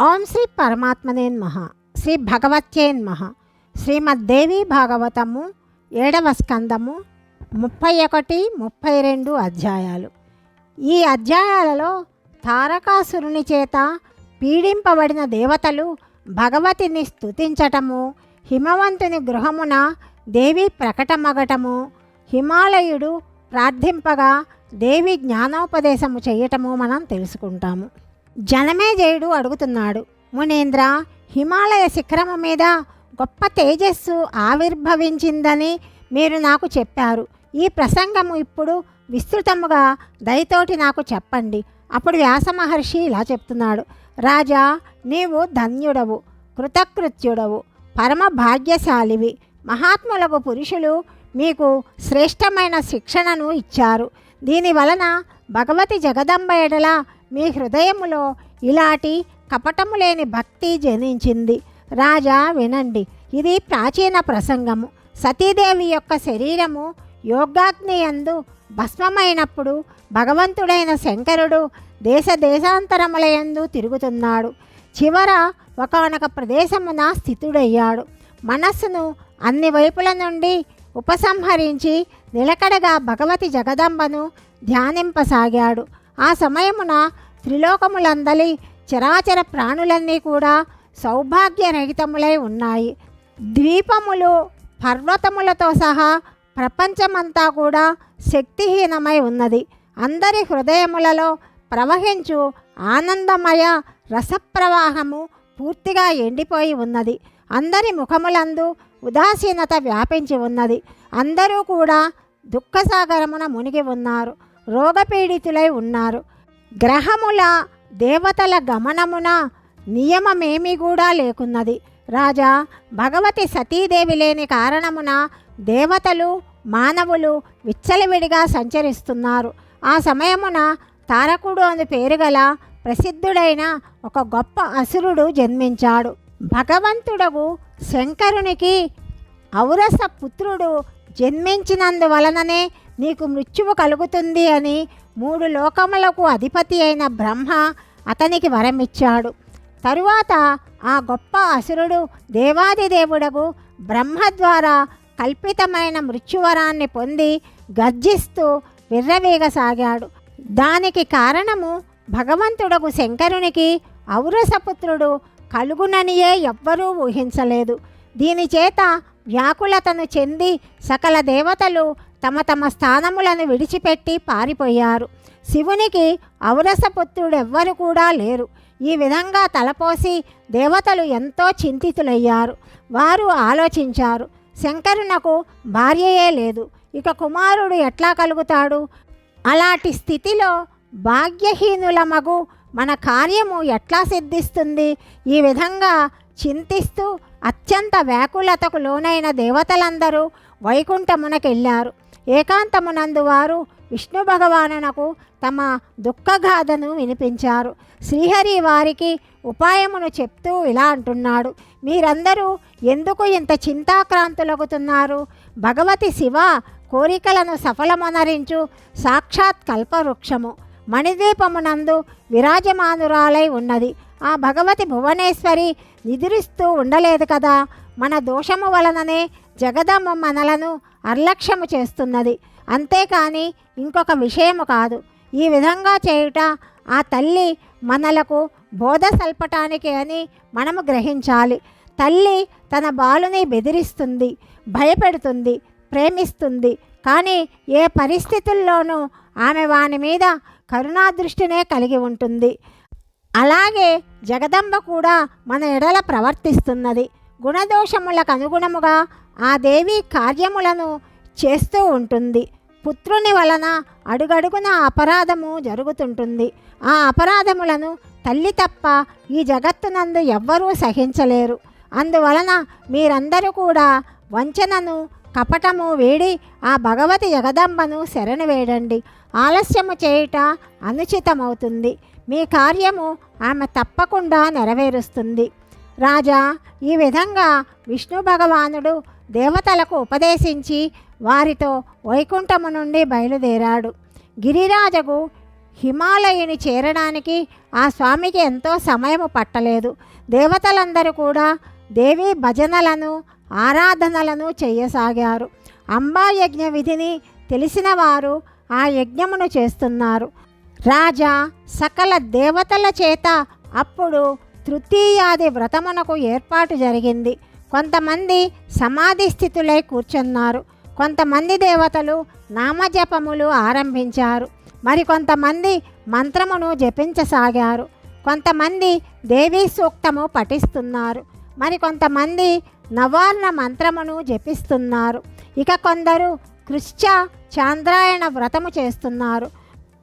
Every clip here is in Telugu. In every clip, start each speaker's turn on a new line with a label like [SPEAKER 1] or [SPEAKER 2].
[SPEAKER 1] ఓం శ్రీ పరమాత్మనేన్మహ శ్రీ భగవత్యేన్మహ శ్రీమద్దేవి భాగవతము ఏడవ స్కందము ముప్పై ఒకటి ముప్పై రెండు అధ్యాయాలు. ఈ అధ్యాయాలలో తారకాసురుని చేత పీడింపబడిన దేవతలు భగవతిని స్తుతించటము హిమవంతుని గృహమున దేవి ప్రకటమగటము హిమాలయుడు ప్రార్థింపగా దేవి జ్ఞానోపదేశము చేయటము మనం తెలుసుకుంటాము. జనమేజయుడు అడుగుతున్నాడు. మునీంద్ర హిమాలయ శిఖరము మీద గొప్ప తేజస్సు ఆవిర్భవించిందని మీరు నాకు చెప్పారు. ఈ ప్రసంగము ఇప్పుడు విస్తృతముగా దయతోటి నాకు చెప్పండి. అప్పుడు వ్యాస మహర్షి ఇలా చెప్తున్నాడు. రాజా నీవు ధన్యుడవు కృతకృత్యుడవు పరమ భాగ్యశాలివి. మహాత్ములకు పురుషులు మీకు శ్రేష్టమైన శిక్షణను ఇచ్చారు. దీని వలన భగవతి జగదంబ ఎడల మీ హృదయములో ఇలాంటి కపటము లేని భక్తి జనించింది. రాజా వినండి. ఇది ప్రాచీన ప్రసంగము. సతీదేవి యొక్క శరీరము యోగాగ్ని యందు భస్మమైనప్పుడు భగవంతుడైన శంకరుడు దేశ దేశాంతరములయందు తిరుగుతున్నాడు. చివర ఒకనొక ప్రదేశమున స్థితుడయ్యాడు. మనస్సును అన్ని వైపుల నుండి ఉపసంహరించి నిలకడగా భగవతి జగదంబను ధ్యానింపసాగాడు. ఆ సమయమున త్రిలోకములందలి చరాచర ప్రాణులన్నీ కూడా సౌభాగ్యరహితములై ఉన్నాయి. ద్వీపములు పర్వతములతో సహా ప్రపంచమంతా కూడా శక్తిహీనమై ఉన్నది. అందరి హృదయములలో ప్రవహించు ఆనందమయ రసప్రవాహము పూర్తిగా ఎండిపోయి ఉన్నది. అందరి ముఖములందు ఉదాసీనత వ్యాపించి ఉన్నది. అందరూ కూడా దుఃఖసాగరమున మునిగి ఉన్నారు. రోగపీడితులై ఉన్నారు. గ్రహముల దేవతల గమనమున నియమమేమీ కూడా లేకున్నది. రాజా భగవతి సతీదేవి లేని కారణమున దేవతలు మానవులు విచ్చలవిడిగా సంచరిస్తున్నారు. ఆ సమయమున తారకుడు అని పేరు గల ప్రసిద్ధుడైన ఒక గొప్ప అసురుడు జన్మించాడు. భగవంతుడగు శంకరునికి ఔరస పుత్రుడు జన్మించినందువలననే నీకు మృత్యువు కలుగుతుంది అని మూడు లోకములకు అధిపతి అయిన బ్రహ్మ అతనికి వరమిచ్చాడు. తరువాత ఆ గొప్ప అసురుడు దేవాదిదేవుడగు బ్రహ్మ ద్వారా కల్పితమైన మృత్యువరాన్ని పొంది గర్జిస్తూ విర్రవీగసాగాడు. దానికి కారణము భగవంతుడకు శంకరునికి ఔరసపుత్రుడు కలుగుననియే ఎవ్వరూ ఊహించలేదు. దీని చేత వ్యాకులతను చెంది సకల దేవతలు తమ తమ స్థానములను విడిచిపెట్టి పారిపోయారు. శివునికి ఔరసపుత్రుడెవ్వరు కూడా లేరు. ఈ విధంగా తలపోసి దేవతలు ఎంతో చింతితులయ్యారు. వారు ఆలోచించారు శంకరునకు భార్యయే లేదు ఇక కుమారుడు ఎట్లా కలుగుతాడు? అలాంటి స్థితిలో భాగ్యహీనుల మగు మన కార్యము ఎట్లా సిద్ధిస్తుంది? ఈ విధంగా చింతిస్తూ అత్యంత వ్యాకులతకు లోనైన దేవతలందరూ వైకుంఠమునకెళ్ళారు. ఏకాంతమునందు వారు విష్ణు భగవానునకు తమ దుఃఖగాథను వినిపించారు. శ్రీహరి వారికి ఉపాయమును చెప్తూ ఇలా అంటున్నాడు. మీరందరూ ఎందుకు ఇంత చింతాక్రాంతులగుతున్నారు? భగవతి శివ కోరికలను సఫలమొనరించు సాక్షాత్ కల్పవృక్షము. మణిద్వీపమునందు విరాజమానురాలై ఉన్నది. ఆ భగవతి భువనేశ్వరి నిద్రిస్తూ ఉండలేదు కదా? మన దోషము వలననే జగదమ్మ మనలను అర్లక్ష్యము చేస్తున్నది. అంతేకాని ఇంకొక విషయము కాదు. ఈ విధంగా చేయుట ఆ తల్లి మనలకు బోధ సల్పటానికి అని మనము గ్రహించాలి. తల్లి తన బాలుని బెదిరిస్తుంది భయపెడుతుంది ప్రేమిస్తుంది. కానీ ఏ పరిస్థితుల్లోనూ ఆమె వాని మీద కరుణాదృష్టినే కలిగి ఉంటుంది. అలాగే జగదంబ కూడా మన ఎడల ప్రవర్తిస్తున్నది. గుణదోషములకు అనుగుణముగా ఆ దేవి కార్యములను చేస్తూ ఉంటుంది. పుత్రుని వలన అడుగడుగున అపరాధము జరుగుతుంటుంది. ఆ అపరాధములను తల్లి తప్ప ఈ జగత్తునందు ఎవ్వరూ సహించలేరు. అందువలన మీరందరూ కూడా వంచనను కపటము వేడి ఆ భగవతి జగదంబను శరణు వేడండి. ఆలస్యము చేయుట అనుచితమవుతుంది. మీ కార్యము ఆమె తప్పకుండా నెరవేరుస్తుంది. రాజా ఈ విధంగా విష్ణు భగవానుడు దేవతలకు ఉపదేశించి వారితో వైకుంఠము నుండి బయలుదేరాడు. గిరిరాజకు హిమాలయుని చేరడానికి ఆ స్వామికి ఎంతో సమయము పట్టలేదు. దేవతలందరూ కూడా దేవి భజనలను ఆరాధనలను చేయసాగారు. అంబా యజ్ఞ విధిని తెలిసిన వారు ఆ యజ్ఞమును చేస్తున్నారు. రాజా సకల దేవతల చేత అప్పుడు తృతీయాది వ్రతమునకు ఏర్పాటు జరిగింది. కొంతమంది సమాధి స్థితులై కూర్చున్నారు. కొంతమంది దేవతలు నామజపములు ఆరంభించారు. మరికొంతమంది మంత్రమును జపించసాగారు. కొంతమంది దేవీ సూక్తము పఠిస్తున్నారు. మరికొంతమంది నవార్ణ మంత్రమును జపిస్తున్నారు. ఇక కొందరు కృష్ణ చాంద్రాయణ వ్రతము చేస్తున్నారు.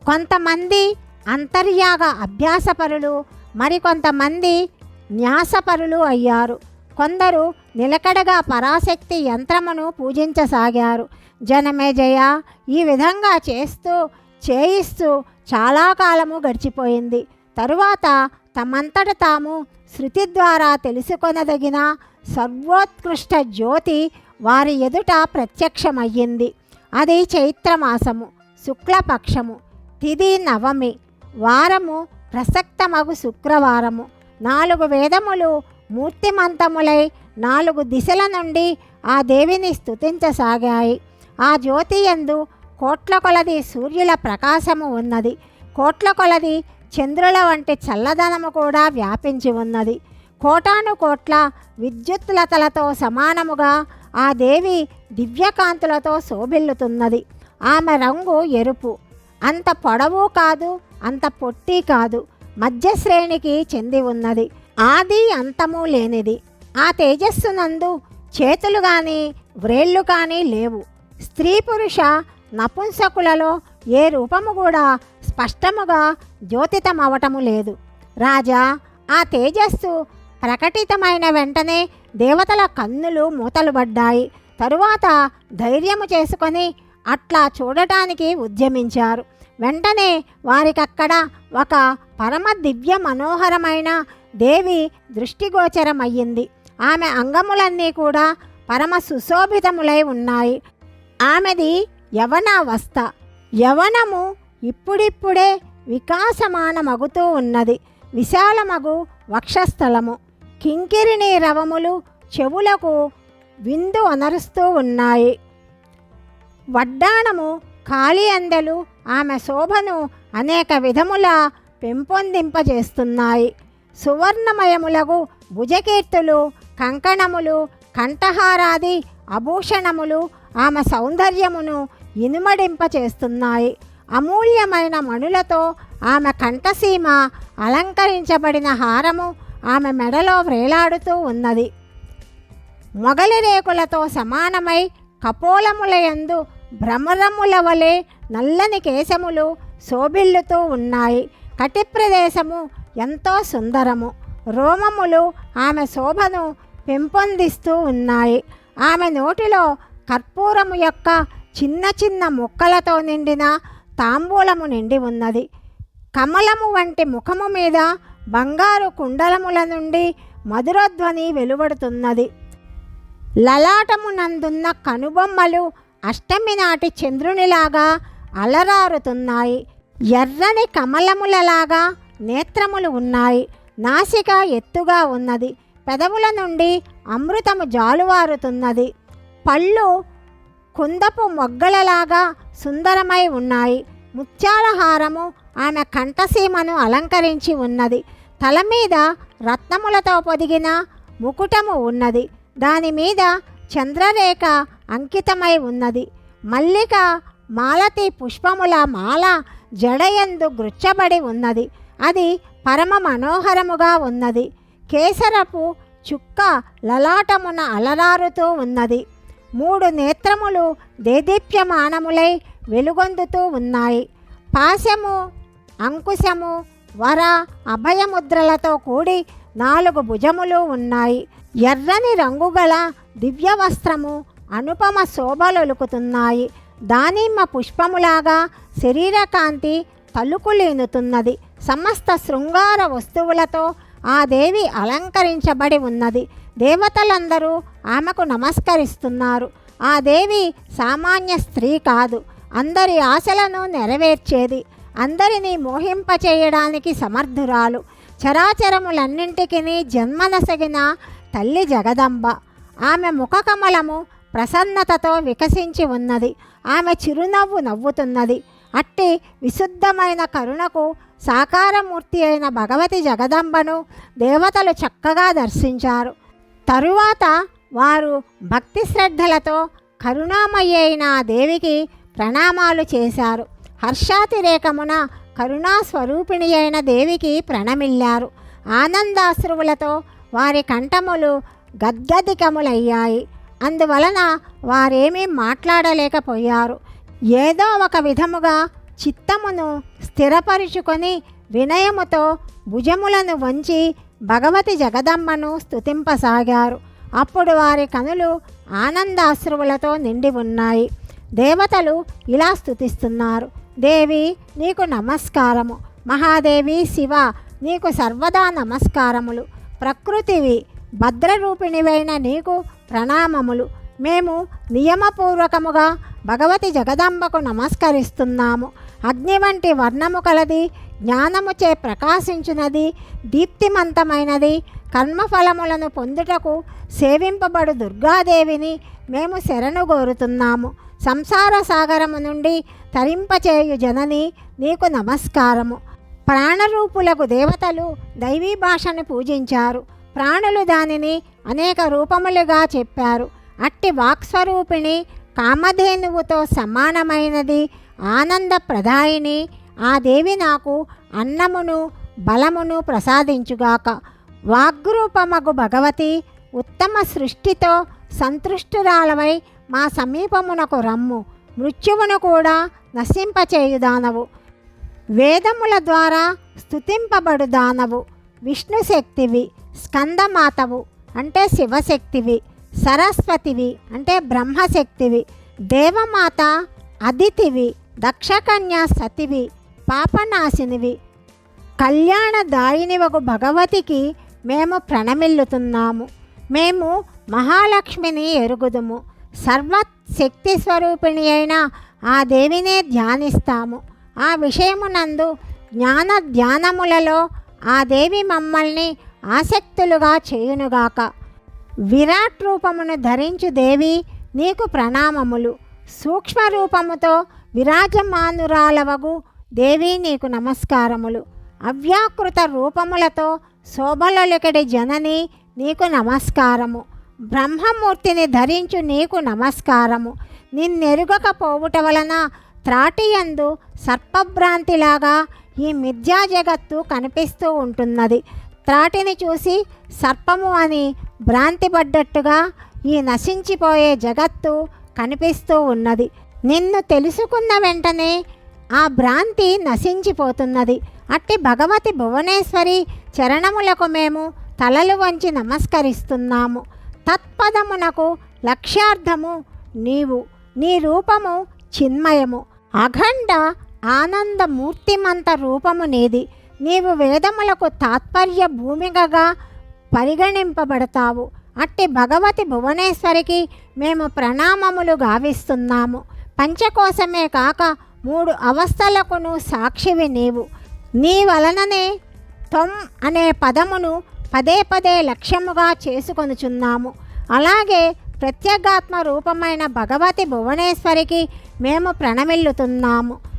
[SPEAKER 1] కొంతమంది అంతర్యాగ అభ్యాసపరులు మరికొంతమంది న్యాసపరులు అయ్యారు. కొందరు నిలకడగా పరాశక్తి యంత్రమును పూజించసాగారు. జనమేజయ ఈ విధంగా చేస్తూ చేయిస్తూ చాలా కాలము గడిచిపోయింది. తరువాత తమంతట తాము శృతి ద్వారా తెలుసుకొనదగిన సర్వోత్కృష్ట జ్యోతి వారి ఎదుట ప్రత్యక్షమయ్యింది. అది చైత్రమాసము శుక్లపక్షము తిది నవమి వారము ప్రసక్తమగు శుక్రవారము. నాలుగు వేదములు మూర్తిమంతములై నాలుగు దిశల నుండి ఆ దేవిని స్తుతించసాగాయి. ఆ జ్యోతి యందు కోట్ల కొలది సూర్యుల ప్రకాశము ఉన్నది. కోట్ల కొలది చంద్రుల వంటి చల్లదనము కూడా వ్యాపించి ఉన్నది. కోటాను కోట్ల విద్యుత్లతలతో సమానముగా ఆ దేవి దివ్యకాంతులతో శోభిల్లుతున్నది. ఆమె రంగు ఎరుపు. అంత పొడవు కాదు అంత పొట్టి కాదు. మధ్య శ్రేణికి చెంది ఉన్నది. ఆది అంతము లేనిది. ఆ తేజస్సునందు చేతులు కానీ వ్రేళ్ళు కానీ లేవు. స్త్రీ పురుష నపుంసకులలో ఏ రూపము కూడా స్పష్టముగా జ్యోతితమవటము లేదు. రాజా ఆ తేజస్సు ప్రకటితమైన వెంటనే దేవతల కన్నులు మూతలు పడ్డాయి. తరువాత ధైర్యము చేసుకొని అట్లా చూడటానికి ఉద్యమించారు. వెంటనే వారికక్కడ ఒక పరమ దివ్య మనోహరమైన దేవి దృష్టిగోచరమయ్యింది. ఆమె అంగములన్నీ కూడా పరమ సుశోభితములై ఉన్నాయి. ఆమెది యవనావస్థ. యవనము ఇప్పుడిప్పుడే వికాసమానమగుతూ ఉన్నది. విశాలమగు వక్షస్థలము. కింకిరిని రవములు చెవులకు విందు అనరుస్తూ ఉన్నాయి. వడ్డాణము ఖాళీ అందెలు ఆమె శోభను అనేక విధముల పెంపొందింపజేస్తున్నాయి. సువర్ణమయములగు భుజకీర్తులు కంకణములు కంఠహారాది ఆభూషణములు ఆమె సౌందర్యమును ఇనుమడింపచేస్తున్నాయి. అమూల్యమైన మణులతో ఆమె కంఠసీమ అలంకరించబడిన హారము ఆమె మెడలో వ్రేలాడుతూ ఉన్నది. మొగలి రేకులతో సమానమై కపోలములయందు భ్రమరముల వలె నల్లని కేశములు శోభిల్లుతూ ఉన్నాయి. కటి ప్రదేశము ఎంతో సుందరము. రోమములు ఆమె శోభను పెంపొందిస్తూ ఉన్నాయి. ఆమె నోటిలో కర్పూరము యొక్క చిన్న చిన్న ముక్కలతో నిండిన తాంబూలము నిండి ఉన్నది. కమలము వంటి ముఖము మీద బంగారు కుండలముల నుండి మధురధ్వని వెలువడుతున్నది. లలాటమునందున్న కనుబొమ్మలు అష్టమి నాటి చంద్రునిలాగా అలరారుతున్నాయి. ఎర్రని కమలములలాగా నేత్రములు ఉన్నాయి. నాసిక ఎత్తుగా ఉన్నది. పెదవుల నుండి అమృతము జాలువారుతున్నది. పళ్ళు కుందపు మొగ్గలలాగా సుందరమై ఉన్నాయి. ముత్యాలహారము ఆమె కంఠసీమను అలంకరించి ఉన్నది. తల మీద రత్నములతో పొదిగిన ముకుటము ఉన్నది. దాని మీద చంద్రరేఖ అంకితమై ఉన్నది. మల్లిక మాలతి పుష్పముల మాల జడయందు గృచ్చబడి ఉన్నది. అది పరమ మనోహరముగా ఉన్నది. కేసరపు చుక్క లలాటమున అలరారుతూ ఉన్నది. మూడు నేత్రములు దేదీప్యమానములై వెలుగొందుతూ ఉన్నాయి. పాశము అంకుశము వర అభయముద్రలతో కూడి నాలుగు భుజములు ఉన్నాయి. ఎర్రని రంగుగల దివ్య వస్త్రము అనుపమ శోభలొలుకుతున్నాయి. దానిమ్మ పుష్పములాగా శరీరకాంతి తలుకులీనుతున్నది సమస్త శృంగార వస్తువులతో ఆ దేవి అలంకరించబడి ఉన్నది. దేవతలందరూ ఆమెకు నమస్కరిస్తున్నారు. ఆ దేవి సామాన్య స్త్రీ కాదు. అందరి ఆశలను నెరవేర్చేది. అందరినీ మోహింపచేయడానికి సమర్థురాలు. చరాచరములన్నింటికి జన్మనసగిన తల్లి జగదంబ. ఆమె ముఖకమలము ప్రసన్నతతో వికసించి ఉన్నది. ఆమె చిరునవ్వు నవ్వుతున్నది. అట్టి విశుద్ధమైన కరుణకు సాకారమూర్తి అయిన భగవతి జగదంబను దేవతలు చక్కగా దర్శించారు. తరువాత వారు భక్తి శ్రద్ధలతో కరుణామయ్య అయిన ఆ దేవికి ప్రణామాలు చేశారు. హర్షాతిరేకమున కరుణా స్వరూపిణి అయిన దేవికి ప్రణమిల్లారు. ఆనందాశ్రువులతో వారి కంఠములు గద్గదికములయ్యాయి. అందువలన వారేమీ మాట్లాడలేకపోయారు. ఏదో ఒక విధముగా చిత్తమును స్థిరపరుచుకొని వినయముతో భుజములను వంచి భగవతి జగదమ్మను స్తుతింపసాగారు. అప్పుడు వారి కనులు ఆనందాశ్రువులతో నిండి ఉన్నాయి. దేవతలు ఇలా స్థుతిస్తున్నారు దేవి నీకు నమస్కారము. మహాదేవి శివ నీకు సర్వదా నమస్కారములు. ప్రకృతివి భద్రరూపిణివైన నీకు ప్రణామములు. మేము నియమపూర్వకముగా భగవతి జగదంబకు నమస్కరిస్తున్నాము. అగ్ని వంటి వర్ణము కలది జ్ఞానముచే ప్రకాశించినది దీప్తిమంతమైనది. కర్మఫలములను పొందుటకు సేవింపబడు దుర్గాదేవిని మేము శరణు కోరుతున్నాము. సంసార సాగరము నుండి తరింపచేయు జనని నీకు నమస్కారము. ప్రాణరూపులకు దేవతలు దైవీ భాషను పూజించారు. ప్రాణులు దానిని అనేక రూపములుగా చెప్పారు. అట్టి వాక్స్వరూపిణి కామధేనువుతో సమానమైనది ఆనందప్రదాయిని ఆ దేవి నాకు అన్నమును బలమును ప్రసాదించుగాక. వాగ్రూపమగు భగవతి ఉత్తమ సృష్టితో సంతృష్టురాలవై మా సమీపమునకు రమ్ము. మృత్యువును కూడా నశింపచేయుదానవు. వేదముల ద్వారా స్థుతింపబడుదానవు విష్ణుశక్తివి. స్కందమాతవు అంటే శివశక్తివి సరస్వతివి అంటే బ్రహ్మశక్తివి దేవమాత అదితివి దక్షకన్యా సతివి పాపనాశినివి. కళ్యాణదాయినివగు భగవతికి మేము ప్రణమిల్లుతున్నాము. మేము మహాలక్ష్మిని ఎరుగుదుము. సర్వశక్తి స్వరూపిణి అయిన ఆ దేవినే ధ్యానిస్తాము. ఆ విషయమునందు జ్ఞాన ధ్యానములలో ఆ దేవి మమ్మల్ని ఆసక్తులుగా చేయునుగాక. విరాట్ రూపమును ధరించు దేవి నీకు ప్రణామములు. సూక్ష్మ రూపముతో విరాజమానురాలవగు దేవి నీకు నమస్కారములు. అవ్యాకృత రూపములతో శోభలొలికడి జనని నీకు నమస్కారము. బ్రహ్మమూర్తిని ధరించు నీకు నమస్కారము. నిన్నెరుగకపోవుట వలన త్రాటియందు సర్పభ్రాంతిలాగా ఈ మిథ్యా జగత్తు కనిపిస్తూ ఉంటున్నది. త్రాటిని చూసి సర్పము అని భ్రాంతిపడ్డట్టుగా ఈ నశించిపోయే జగత్తు కనిపిస్తూ ఉన్నది. నిన్ను తెలుసుకున్న వెంటనే ఆ భ్రాంతి నశించిపోతున్నది. అట్టి భగవతి భువనేశ్వరి చరణములకు మేము తలలు వంచి నమస్కరిస్తున్నాము. తత్పదమునకు లక్ష్యార్థము నీవు. నీ రూపము చిన్మయము. అఖండ ఆనందమూర్తిమంత రూపము నీది. నీవు వేదములకు తాత్పర్య భూమికగా పరిగణింపబడతావు. అట్టి భగవతి భువనేశ్వరికి మేము ప్రణామములు గావిస్తున్నాము. పంచకోశమే కాక మూడు అవస్థలకును సాక్షివి నీవు. నీ వలననే తొమ్ అనే పదమును పదే పదే లక్ష్యముగా చేసుకొనుచున్నాము. అలాగే ప్రత్యేగాత్మ రూపమైన భగవతి భువనేశ్వరికి మేము ప్రణమిల్లుతున్నాము.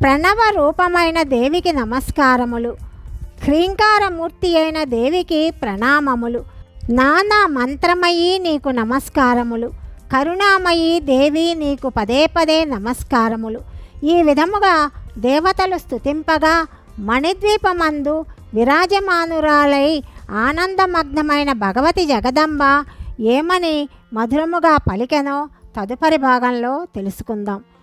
[SPEAKER 1] ప్రణవ రూపమైన దేవికి నమస్కారములు. హ్రీంకారమూర్తి అయిన దేవికి ప్రణామములు. నానా మంత్రమయీ నీకు నమస్కారములు. కరుణామయీ దేవి నీకు పదే పదే నమస్కారములు. ఈ విధముగా దేవతలు స్థుతింపగా మణిద్వీపమందు విరాజమానురాలై ఆనందమగ్నమైన భగవతి జగదంబ ఏమని మధురముగా పలికెనో తదుపరి భాగంలో తెలుసుకుందాం.